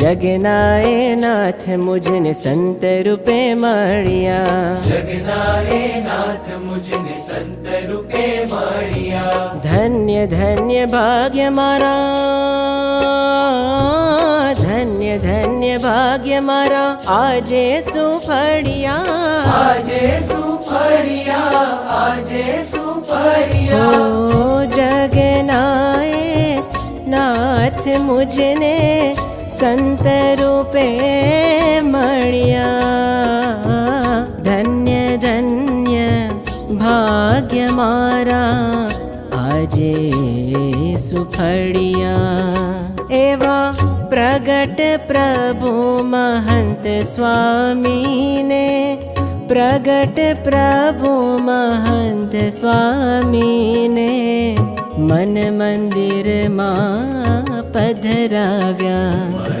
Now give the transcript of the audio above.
जगनाए नाथ मुझने संत रूपे माड़िया जगनाए नाथ मुझने संत रूपे माड़िया धन्य धन्य भाग्य मारा। धन्य धन्य भाग्य मारा। आजे सुफड़िया आजे सुफड़िया आजे सुफड़िया जगनाए नाथ मुझने सन्तरूपे मण्या। धन्य धन्य भाग्यमारा। अजे सुफडिया। एवा प्रगट प्रभु महन्त स्वामीने। प्रगट प्रभु महन्त स्वामीने। મન મંદિરમાં પધરાવ્યા